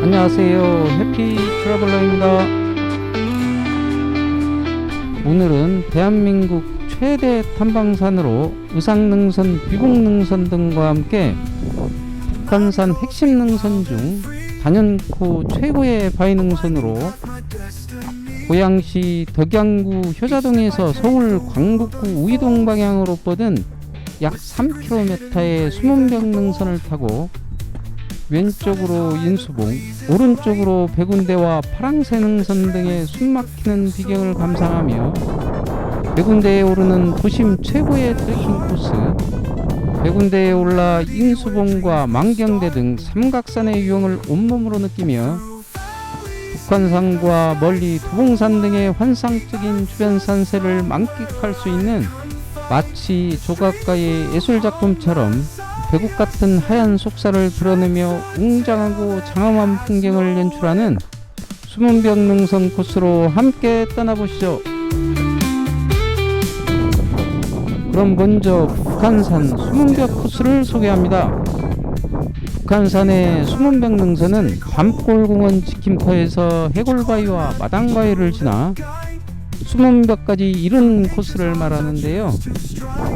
안녕하세요. 해피 트래블러입니다. 오늘은 대한민국 최대 탐방산으로 의상능선, 비공능선 등과 함께 북한산 핵심 능선 중 단연코 최고의 바위능선으로 고양시 덕양구 효자동에서 서울 광북구 우이동 방향으로 뻗은 약 3km의 수문벽 능선을 타고 왼쪽으로 인수봉, 오른쪽으로 백운대와 파랑새 능선 등의 숨막히는 비경을 감상하며 백운대에 오르는 도심 최고의 트레킹 코스, 백운대에 올라 인수봉과 망경대 등 삼각산의 유형을 온몸으로 느끼며 북한산과 멀리 도봉산 등의 환상적인 주변 산세를 만끽할 수 있는 마치 조각가의 예술작품처럼 배국 같은 하얀 속살을 드러내며 웅장하고 장엄한 풍경을 연출하는 수문벽 능선 코스로 함께 떠나보시죠. 그럼 먼저 북한산 수문벽 코스를 소개합니다. 북한산의 수문벽 능선은 밤골공원 지킴터에서 해골바위와 마당바위를 지나 수문벽까지 이른 코스를 말하는데요.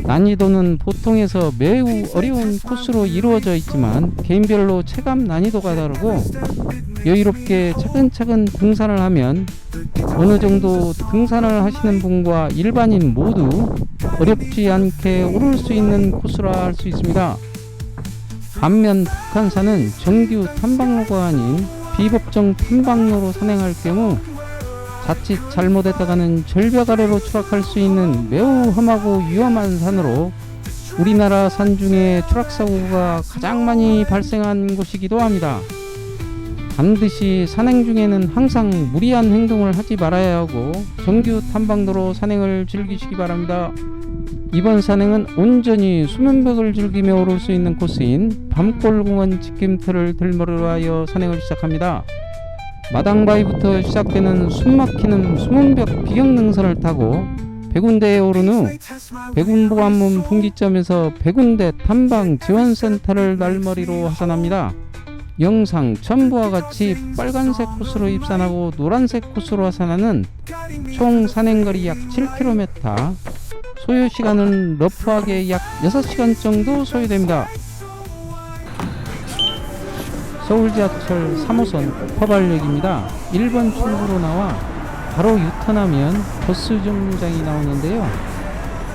난이도는 보통에서 매우 어려운 코스로 이루어져 있지만 개인별로 체감 난이도가 다르고 여유롭게 차근차근 등산을 하면 어느 정도 등산을 하시는 분과 일반인 모두 어렵지 않게 오를 수 있는 코스라 할 수 있습니다. 반면 북한산은 정규 탐방로가 아닌 비법정 탐방로로 산행할 경우 자칫 잘못했다가는 절벽 아래로 추락할 수 있는 매우 험하고 위험한 산으로 우리나라 산 중에 추락사고가 가장 많이 발생한 곳이기도 합니다. 반드시 산행 중에는 항상 무리한 행동을 하지 말아야 하고 정규 탐방도로 산행을 즐기시기 바랍니다. 이번 산행은 온전히 수면벽을 즐기며 오를 수 있는 코스인 밤골공원 지킴터를 들머리로 하여 산행을 시작합니다. 마당바위부터 시작되는 숨막히는 수문벽 비경능선을 타고 백운대에 오른 후 백운보안문 분기점에서 백운대 탐방 지원센터를 날머리로 하산합니다. 영상 전부와 같이 빨간색 코스로 입산하고 노란색 코스로 하산하는 총 산행거리 약 7km, 소요 시간은 러프하게 약 6시간 정도 소요됩니다. 서울지하철 3호선 퍼발역입니다. 1번 출구로 나와 바로 유턴하면 버스 정류장이 나오는데요.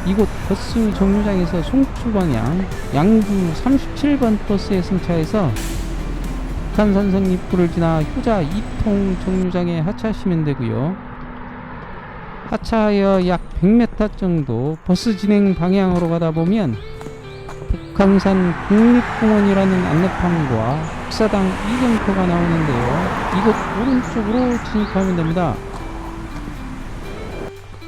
이곳 버스 정류장에서 송출 방향 양주 37번 버스에 승차해서 북한산성 입구를 지나 효자 2통 정류장에 하차하시면 되고요. 하차하여 약 100m 정도 버스 진행 방향으로 가다 보면 북한산 국립공원이라는 안내판과 북사당 이정표가 나오는데요. 이곳 오른쪽으로 진입하면 됩니다.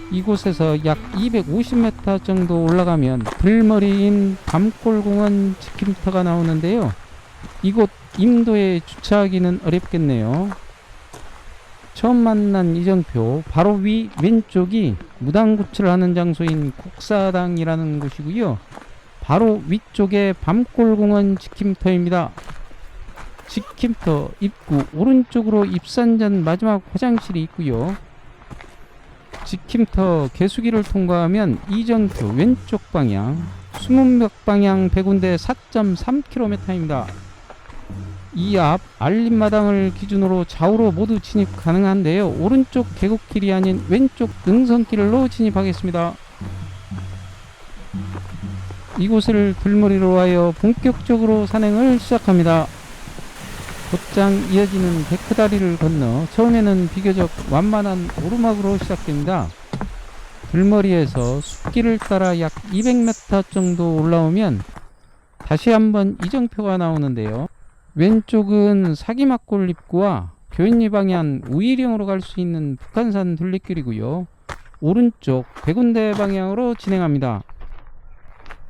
이곳에서 약 250m 정도 올라가면 들머리인 밤골공원 지킴터가 나오는데요. 이곳 임도에 주차하기는 어렵겠네요. 처음 만난 이정표 바로 위 왼쪽이 무당구치를 하는 장소인 국사당이라는 곳이고요. 바로 위쪽에 밤골공원 지킴터입니다. 지킴터 입구 오른쪽으로 입산 전 마지막 화장실이 있고요. 지킴터 개수기를 통과하면 이정표 왼쪽 방향 수문벽 방향 백운대 4.3km입니다. 이 앞 알림마당을 기준으로 좌우로 모두 진입 가능한데요. 오른쪽 계곡길이 아닌 왼쪽 능선길로 진입하겠습니다. 이곳을 들머리로 하여 본격적으로 산행을 시작합니다. 곧장 이어지는 데크다리를 건너 처음에는 비교적 완만한 오르막으로 시작됩니다. 들머리에서 숲길을 따라 약 200m 정도 올라오면 다시 한번 이정표가 나오는데요. 왼쪽은 사기막골 입구와 교인리 방향 우이령으로 갈 수 있는 북한산 둘레길이고요. 오른쪽 백운대 방향으로 진행합니다.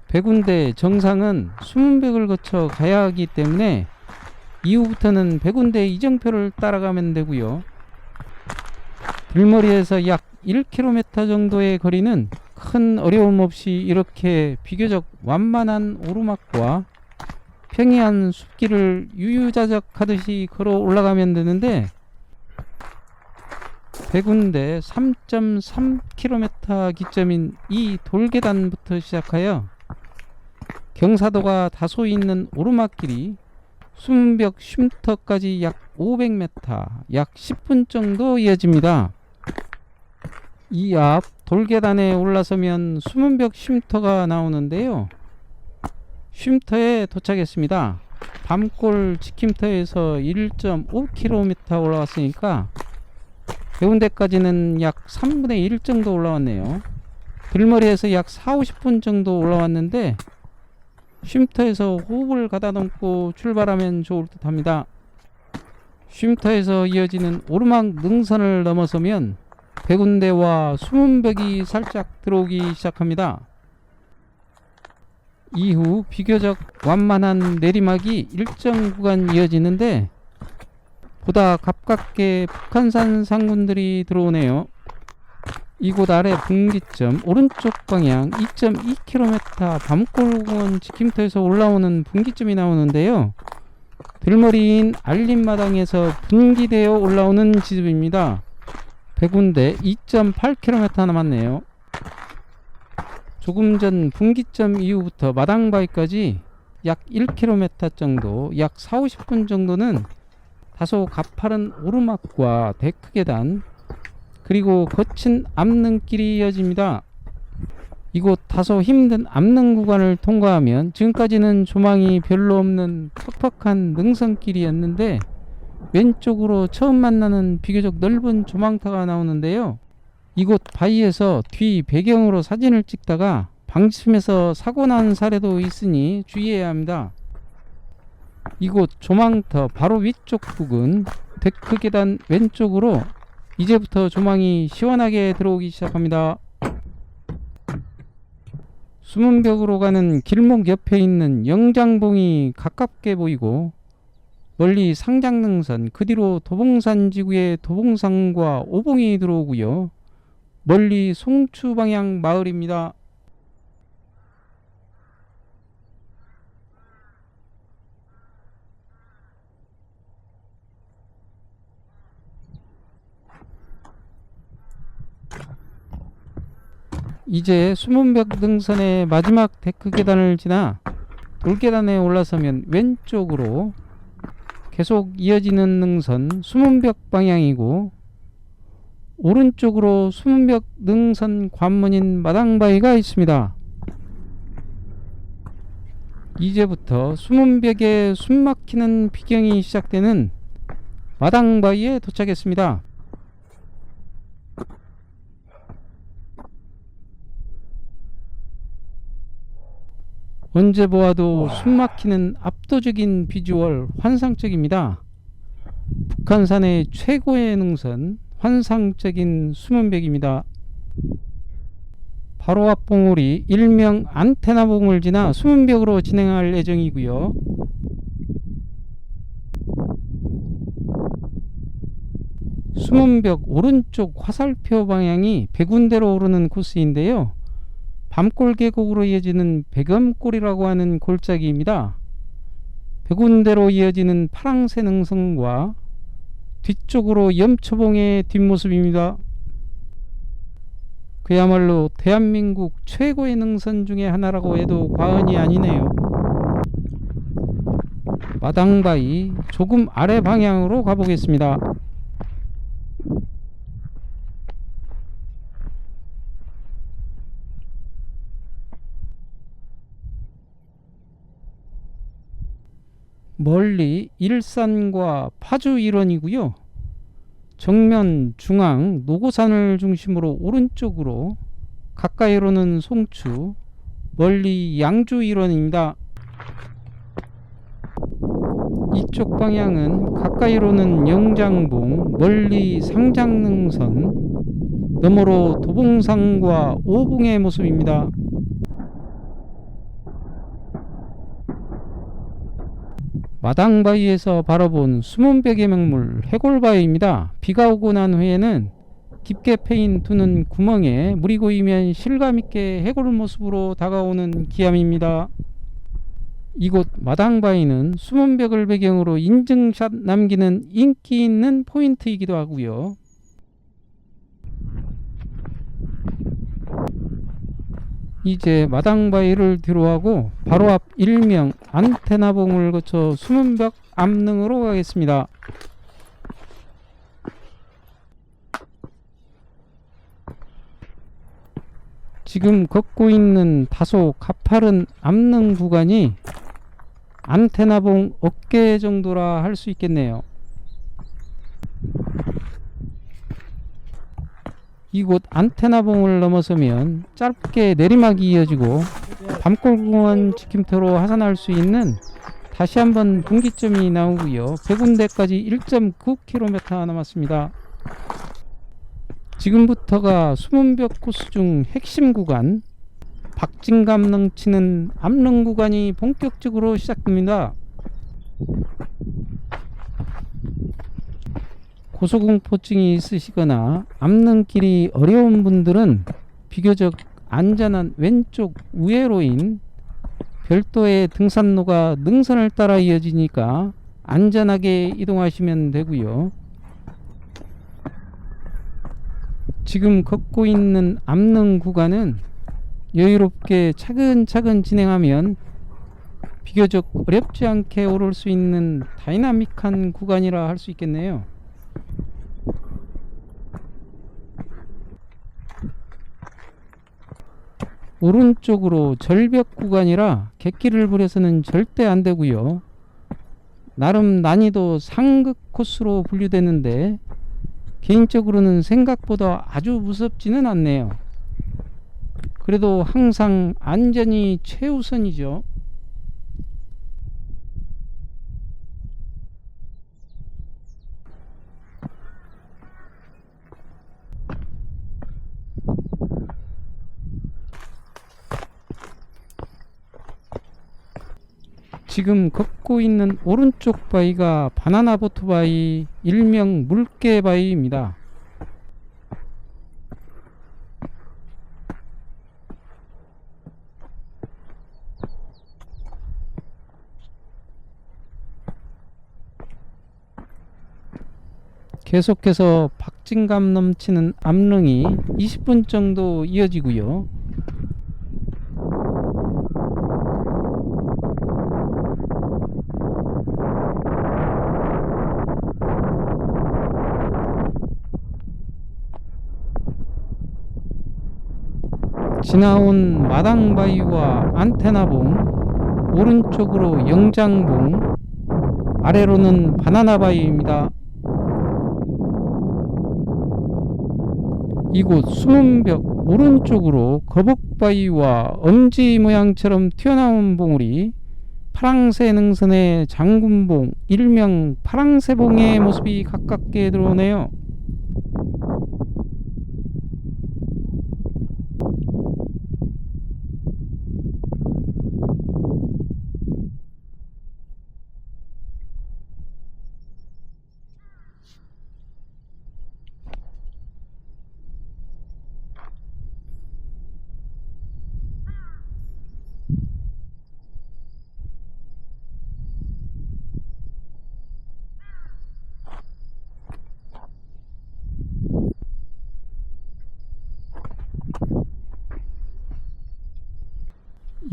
백운대 정상은 수문백을 거쳐 가야 하기 때문에 이후부터는 백운대 이정표를 따라가면 되고요. 들머리에서 약 1km 정도의 거리는 큰 어려움 없이 이렇게 비교적 완만한 오르막과 평이한 숲길을 유유자적하듯이 걸어 올라가면 되는데 백운대 3.3km 기점인 이 돌계단부터 시작하여 경사도가 다소 있는 오르막길이 수문벽 쉼터까지 약 500m, 약 10분 정도 이어집니다. 이 앞 돌계단에 올라서면 수문벽 쉼터가 나오는데요. 쉼터에 도착했습니다. 밤골 지킴터에서 1.5km 올라왔으니까 해운대까지는 약 3분의 1 정도 올라왔네요. 들머리에서 약 4, 50분 정도 올라왔는데 쉼터에서 호흡을 가다듬고 출발하면 좋을 듯 합니다. 쉼터에서 이어지는 오르막 능선을 넘어서면 백운대와 수문벽이 살짝 들어오기 시작합니다. 이후 비교적 완만한 내리막이 일정 구간 이어지는데 보다 가깝게 북한산 상군들이 들어오네요. 이곳 아래 분기점 오른쪽 방향 2.2km 밤골공원 지킴터에서 올라오는 분기점이 나오는데요. 들머리인 알림마당에서 분기되어 올라오는 지점입니다. 백운대 2.8km 남았네요. 조금 전 분기점 이후부터 마당바위까지 약 1km 정도, 약 4, 50분 정도는 다소 가파른 오르막과 데크 계단, 그리고 거친 암릉길이 이어집니다. 이곳 다소 힘든 암릉 구간을 통과하면 지금까지는 조망이 별로 없는 퍽퍽한 능선길이었는데 왼쪽으로 처음 만나는 비교적 넓은 조망터가 나오는데요. 이곳 바위에서 뒤 배경으로 사진을 찍다가 방심해서 사고 난 사례도 있으니 주의해야 합니다. 이곳 조망터 바로 위쪽 부근 데크 계단 왼쪽으로 이제부터 조망이 시원하게 들어오기 시작합니다. 수문벽으로 가는 길목 옆에 있는 영장봉이 가깝게 보이고 멀리 상장능선 그 뒤로 도봉산 지구의 도봉산과 오봉이 들어오고요. 멀리 송추 방향 마을입니다. 이제 수문벽 등선의 마지막 데크 계단을 지나 돌계단에 올라서면 왼쪽으로 계속 이어지는 능선 수문벽 방향이고 오른쪽으로 수문벽 능선 관문인 마당바위가 있습니다. 이제부터 수문벽에 숨막히는 비경이 시작되는 마당바위에 도착했습니다. 언제 보아도 숨막히는 압도적인 비주얼 환상적입니다. 북한산의 최고의 능선 환상적인 수문벽입니다. 바로 앞 봉우리 일명 안테나 봉을 지나 수문벽으로 진행할 예정이고요. 수문벽 오른쪽 화살표 방향이 백운대로 오르는 코스인데요. 밤골 계곡으로 이어지는 백염골이라고 하는 골짜기입니다. 백운대로 이어지는 파랑새 능선과 뒤쪽으로 염초봉의 뒷모습입니다. 그야말로 대한민국 최고의 능선 중에 하나라고 해도 과언이 아니네요. 마당바위 조금 아래 방향으로 가보겠습니다. 멀리 일산과 파주 일원이고요. 정면 중앙 노고산을 중심으로 오른쪽으로 가까이로는 송추, 멀리 양주 일원입니다. 이쪽 방향은 가까이로는 영장봉, 멀리 상장능선, 너머로 도봉산과 오봉의 모습입니다. 마당바위에서 바라본 수문벽의 명물 해골바위입니다. 비가 오고 난 후에는 깊게 패인 두는 구멍에 물이 고이면 실감있게 해골 모습으로 다가오는 기암입니다. 이곳 마당바위는 숨은 벽을 배경으로 인증샷 남기는 인기 있는 포인트이기도 하고요. 이제 마당바위를 뒤로 하고 바로 앞 일명 안테나봉을 거쳐 숨은 벽 암릉으로 가겠습니다. 지금 걷고 있는 다소 가파른 암릉 구간이 안테나봉 어깨 정도라 할 수 있겠네요. 이곳 안테나봉을 넘어서면 짧게 내리막이 이어지고 밤골공원 지킴터로 하산할 수 있는 다시 한번 분기점이 나오고요. 100군데까지 1.9km 남았습니다. 지금부터가 숨은벽 코스 중 핵심 구간 박진감 넘치는 암릉 구간이 본격적으로 시작됩니다. 고소공포증이 있으시거나 암릉길이 어려운 분들은 비교적 안전한 왼쪽 우회로인 별도의 등산로가 능선을 따라 이어지니까 안전하게 이동하시면 되고요. 지금 걷고 있는 암릉 구간은 여유롭게 차근차근 진행하면 비교적 어렵지 않게 오를 수 있는 다이나믹한 구간이라 할 수 있겠네요. 오른쪽으로 절벽 구간이라 객기를 부려서는 절대 안 되고요. 나름 난이도 상급 코스로 분류되는데 개인적으로는 생각보다 아주 무섭지는 않네요. 그래도 항상 안전이 최우선이죠. 지금 걷고 있는 오른쪽 바위가 바나나 보트 바위 일명 물개 바위입니다. 계속해서 박진감 넘치는 암릉이 20분 정도 이어지고요. 지나온 마당바위와 안테나봉 오른쪽으로 영장봉 아래로는 바나나바위입니다. 이곳 숨은 벽 오른쪽으로 거북바위와 엄지 모양처럼 튀어나온 봉우리 파랑새 능선의 장군봉 일명 파랑새봉의 모습이 가깝게 들어오네요.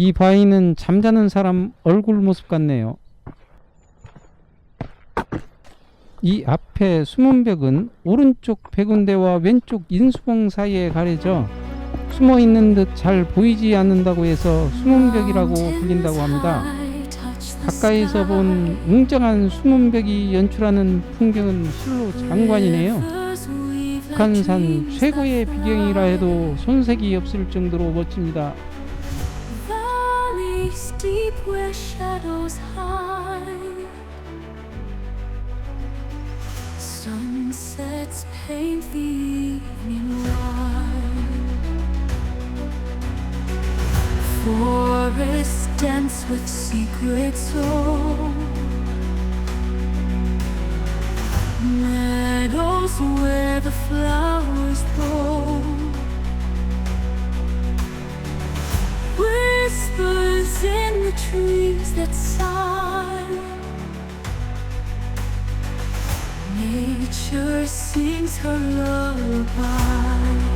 이 바위는 잠자는 사람 얼굴 모습 같네요. 이 앞에 숨은 벽은 오른쪽 백운대와 왼쪽 인수봉 사이에 가려져 숨어 있는 듯 잘 보이지 않는다고 해서 숨은 벽이라고 불린다고 합니다. 가까이서 본 웅장한 숨은 벽이 연출하는 풍경은 실로 장관이네요. 북한산 최고의 비경이라 해도 손색이 없을 정도로 멋집니다. Deep where shadows hide. Sunsets paint the evening white. Forests dense with secret soul. Meadows where the flowers blow. Trees that sigh. Nature sings her lullaby.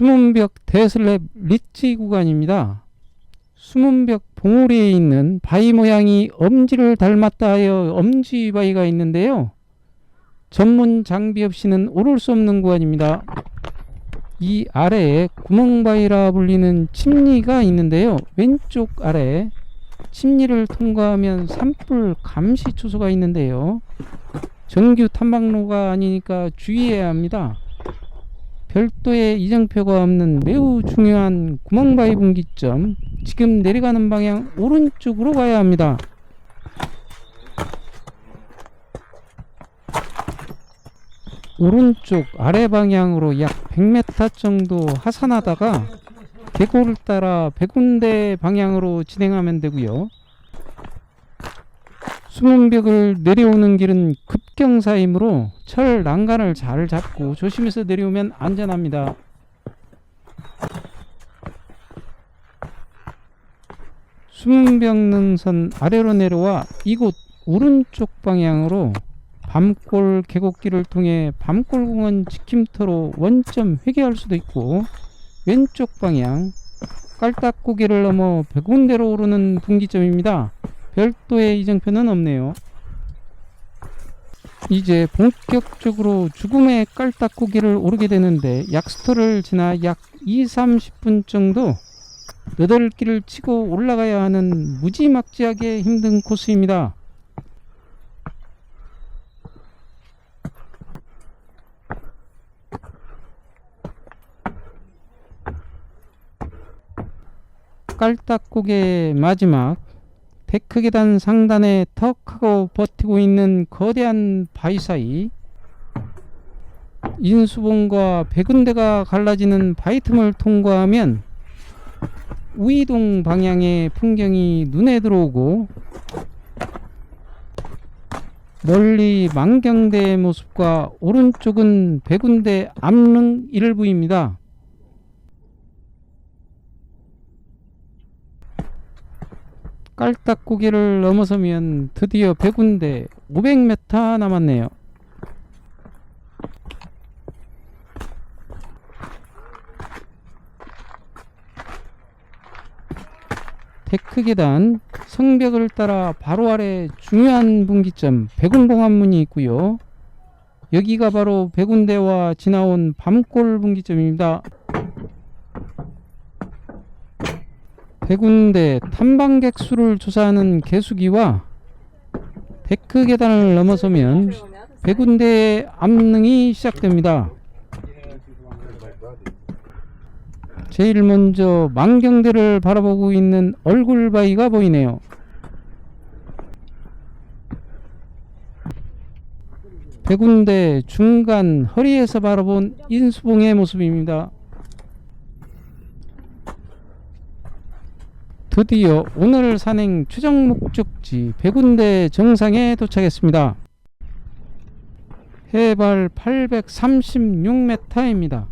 수문벽 대슬랩 리치 구간입니다. 수문벽 봉우리에 있는 바위 모양이 엄지를 닮았다 하여 엄지 바위가 있는데요. 전문 장비 없이는 오를 수 없는 구간입니다. 이 아래에 구멍바위라 불리는 침리가 있는데요. 왼쪽 아래 침리를 통과하면 산불 감시 초소가 있는데요. 정규 탐방로가 아니니까 주의해야 합니다. 별도의 이정표가 없는 매우 중요한 구멍바위 분기점 지금 내려가는 방향 오른쪽으로 가야 합니다. 오른쪽 아래 방향으로 약 100m 정도 하산하다가 계곡을 따라 백운대 방향으로 진행하면 되고요. 수문벽을 내려오는 길은 급경사이므로 철 난간을 잘 잡고 조심해서 내려오면 안전합니다. 수문벽 능선 아래로 내려와 이곳 오른쪽 방향으로 밤골 계곡길을 통해 밤골공원 지킴터로 원점 회귀할 수도 있고 왼쪽 방향 깔딱고개를 넘어 백운대로 오르는 분기점입니다. 별도의 이정표는 없네요. 이제 본격적으로 죽음의 깔딱고기를 오르게 되는데 약수터를 지나 약 2, 30분 정도 너덜길을 치고 올라가야 하는 무지막지하게 힘든 코스입니다. 깔딱고개의 마지막 데크 계단 상단에 턱 하고 버티고 있는 거대한 바위 사이 인수봉과 백운대가 갈라지는 바위 틈을 통과하면 우이동 방향의 풍경이 눈에 들어오고 멀리 만경대의 모습과 오른쪽은 백운대 암릉 일부입니다. 깔딱고개를 넘어서면 드디어 백운대 500m 남았네요. 데크 계단 성벽을 따라 바로 아래 중요한 분기점 백운봉안문이 있고요. 여기가 바로 백운대와 지나온 밤골 분기점입니다. 백운대 탐방객 수를 조사하는 개수기와 데크 계단을 넘어서면 백운대의 암릉이 시작됩니다. 제일 먼저 망경대를 바라보고 있는 얼굴바위가 보이네요. 백운대 중간 허리에서 바라본 인수봉의 모습입니다. 드디어 오늘 산행 최종 목적지 백운대 정상에 도착했습니다. 해발 836m입니다.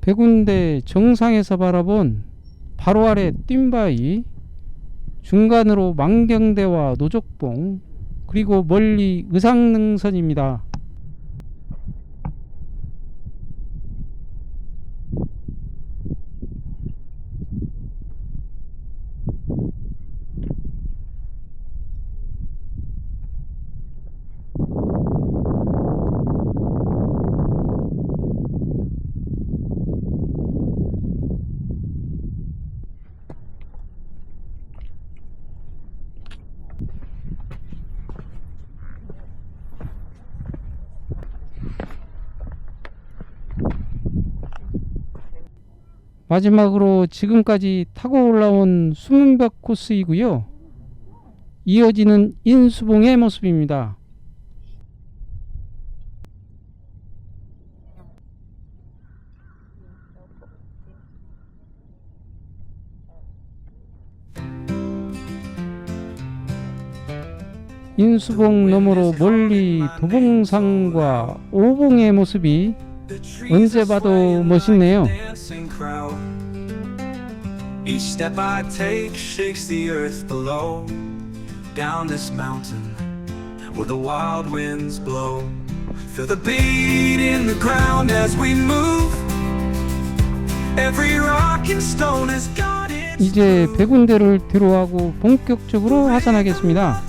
백운대 정상에서 바라본 바로 아래 뜀바위 중간으로 망경대와 노족봉 그리고 멀리 의상능선입니다. 마지막으로 지금까지 타고 올라온 수문벽 코스이고요. 이어지는 인수봉의 모습입니다. 인수봉 너머로 멀리 도봉산과 오봉의 모습이 언제 봐도 멋있네요. dancing crowd. Each step I take shakes the earth below. Down this mountain where the wild winds blow. Feel the beat in the ground as we move. Every rock and stone has got its 이제 백운대를 뒤로하고 본격적으로 하산하겠습니다.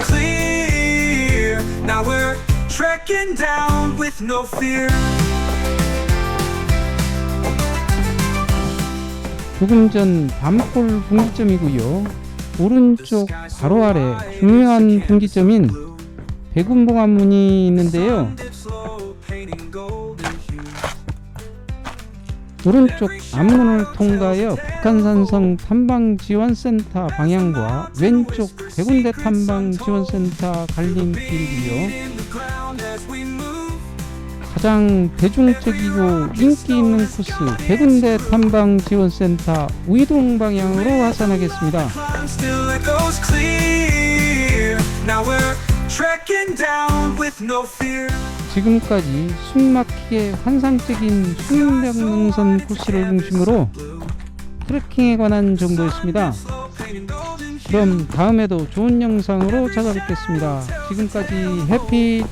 Clear. Now we're trekking down with no fear. 조금 전 밤골 분기점이고요. 오른쪽 바로 아래 중요한 분기점인 백운봉안문이 있는데요. 오른쪽 앞문을 통과하여 북한산성 탐방지원센터 방향과 왼쪽 백운대 탐방지원센터 갈림길이고요. 가장 대중적이고 인기 있는 코스 백운대 탐방 지원센터 우이동 방향으로 하산하겠습니다. 지금까지 숨막히게 환상적인 수문력 능선 코스를 중심으로 트레킹에 관한 정보였습니다. 그럼 다음에도 좋은 영상으로 찾아뵙겠습니다. 지금까지 해피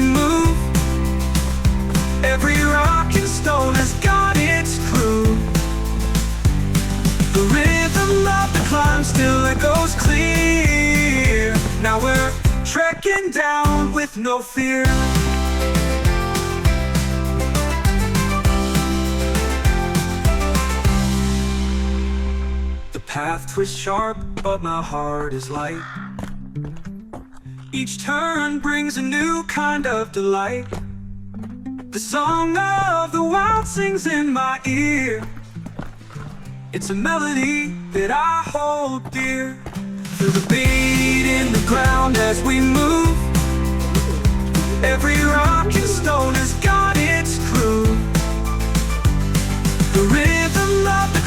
move. Every rock and stone has got its clue. The rhythm of the climb still echoes clear. Now we're trekking down with no fear. Path twists sharp, but my heart is light. Each turn brings a new kind of delight. The song of the wild sings in my ear. It's a melody that I hold dear. Feel the beat in the ground as we move. Every rock and stone has got its clue. The rhythm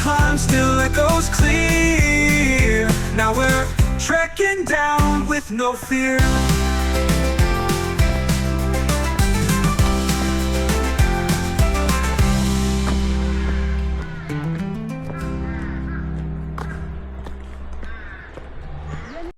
climb still echoes clear. Now we're trekking down with no fear.